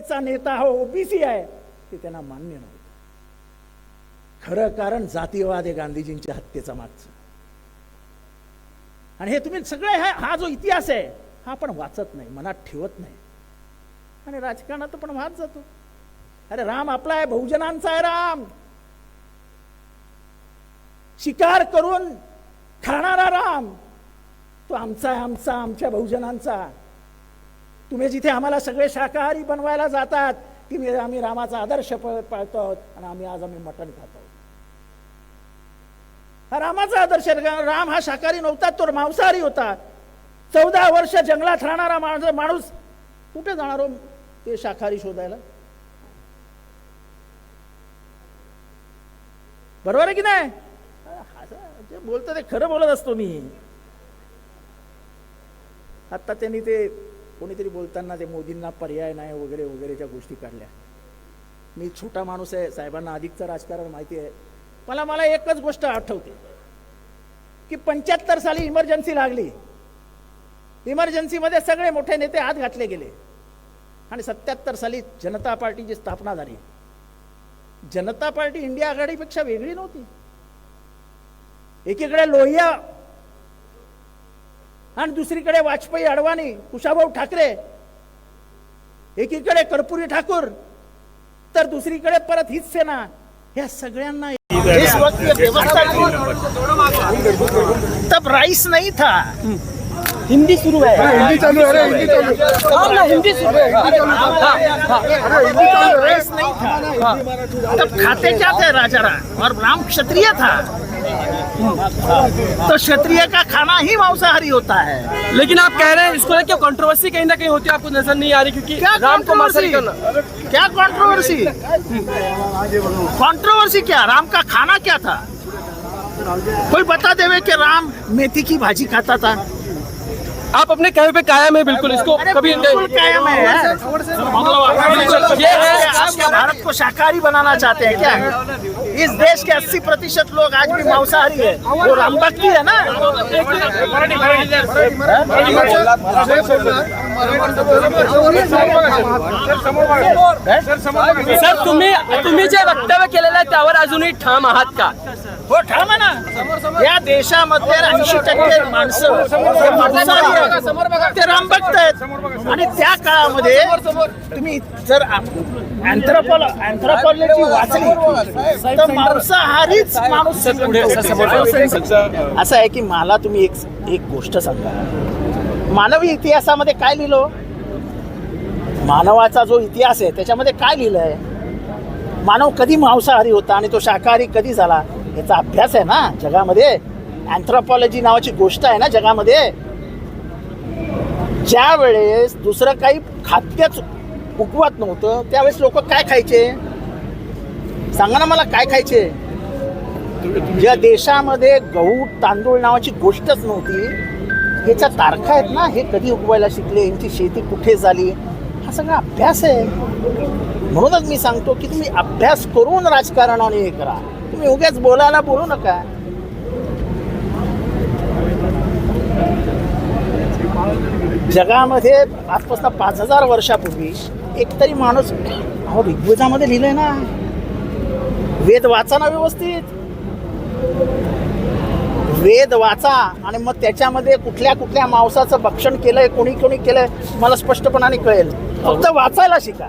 चळवळीचा नेता हा ओबीसी आहे ते त्यांना मान्य नव्हतं. खरं कारण जातीयवाद आहे गांधीजींच्या हत्येचा मागचं. आणि हे तुम्ही सगळे हा हा जो इतिहास आहे हा आपण वाचत नाही मनात ठेवत नाही. आणि राजकारणात पण वाद जातो. अरे राम आपला आहे बहुजनांचा आहे राम. शिकार करून खाणारा राम. तो आमचा आहे आमचा आमच्या बहुजनांचा. तुम्ही जिथे आम्हाला सगळे शाकाहारी बनवायला जातात की मी आम्ही रामाचा आदर्श पाळतो आहोत आणि आम्ही आज आम्ही मटण खातो आहोत. हा रामाचा आदर्श राम हा शाकाहारी नव्हता तो मांसाहारी होता. चौदा वर्ष जंगलात राहणारा माणूस माणूस कुठे जाणार हो ते शाकाहारी शोधायला? बरोबर आहे की नाही? जे बोलतो ते खरं बोलत असतो मी. आता त्यांनी ते कोणीतरी बोलताना ते मोदींना पर्याय नाही वगैरे वगैरेच्या गोष्टी काढल्या. मी छोटा माणूस आहे साहेबांना अधिकचं राजकारण माहिती आहे. मला मला एकच गोष्ट आठवते की पंच्याहत्तर साली इमर्जन्सी लागली. इमर्जन्सीमध्ये सगळे मोठे नेते हात घातले गेले. आणि सत्याहत्तर साली जनता पार्टीची स्थापना झाली. जनता पार्टी इंडिया आघाडीपेक्षा वेगळी नव्हती. एकीकडे लोहिया आणि दुसरीकडे वाजपेयी अडवाणी कुशाभाऊ ठाकरे एकीकडे कर्पुरी ठाकूर तर दुसरीकडे परत हीच सेना. ह्या सगळ्यांना व्यवस्था तब राईस नाही था. हिंदी शुरू है। हिंदी चालू अरे हिंदी चालू आहे. हाँ। ना, हिंदी शुरू है। तब राइस नहीं था तब खाते क्या थे राजा राम और राम क्षत्रिय था। तो क्षत्रिय का खाना ही मांसाहारी होता है। लेकिन आप कह रहे हैं इसको लेकर कंट्रोवर्सी कहीं ना कहीं होती है आपको नज़र नहीं आ रही क्योंकि क्या राम को मांसाहारी करना क्या कंट्रोवर्सी कंट्रोवर्सी क्या? राम का खाना क्या था? कोई बता देवे कि राम मेथी की भाजी खाता था। आप अपने कहे पे कायम है बिल्कुल इसको कभी कायम है ये है भारत को शाकाहारी बनाना चाहते हैं क्या इस देश के 80 प्रतिशत लोग आज भी मांसाहारी है वो राम भक्ति है ना सर तुम्ही तुम्ही जे वक्तव्य केलेलं आहे त्यावर अजूनही ठाम आहात का? हो ठाम आहे ना. या देशामध्ये ऐंशी टक्के माणसं हे. ते रामभक्त आहेत. आणि त्या काळामध्ये तुम्ही जर अँथ्रोपॉल अँथ्रोपॉलॉजी वाचली तर मांसाहारीच माणूस असं आहे की मला तुम्ही एक एक गोष्ट सांगा. मानवी इतिहासामध्ये काय लिहिलो? मानवाचा जो इतिहास आहे त्याच्यामध्ये काय लिहिलं आहे मानव कधी मांसाहारी होता आणि तो शाकाहारी कधी झाला? याचा अभ्यास आहे ना जगामध्ये. अँथ्रोपॉलॉजी नावाची गोष्ट आहे ना जगामध्ये. ज्या वेळेस दुसरं काही खाद्यच उगवत नव्हतं त्यावेळेस लोक काय खायचे? सांगा ना मला काय खायचे? ज्या देशामध्ये गहू तांदूळ नावाची गोष्टच नव्हती ह्याच्या तारखा आहेत ना हे कधी उगवायला शिकले यांची शेती कुठे झाली हा सगळा अभ्यास आहे. म्हणूनच मी सांगतो की तुम्ही अभ्यास करून राजकारणाने हे करा. तुम्ही उगाच बोलायला बोलू नका. जगामध्ये आजपासून पाच हजार वर्षापूर्वी एकतरी माणूस अहो ऋग्वेदामध्ये लिहिलंय ना वेद वाचा ना व्यवस्थित. वेद वाचा आणि मग त्याच्यामध्ये कुठल्या कुठल्या मांसाचं भक्षण केलंय कोणी कोणी केलंय मला स्पष्टपणाने कळेल. फक्त वाचायला शिका.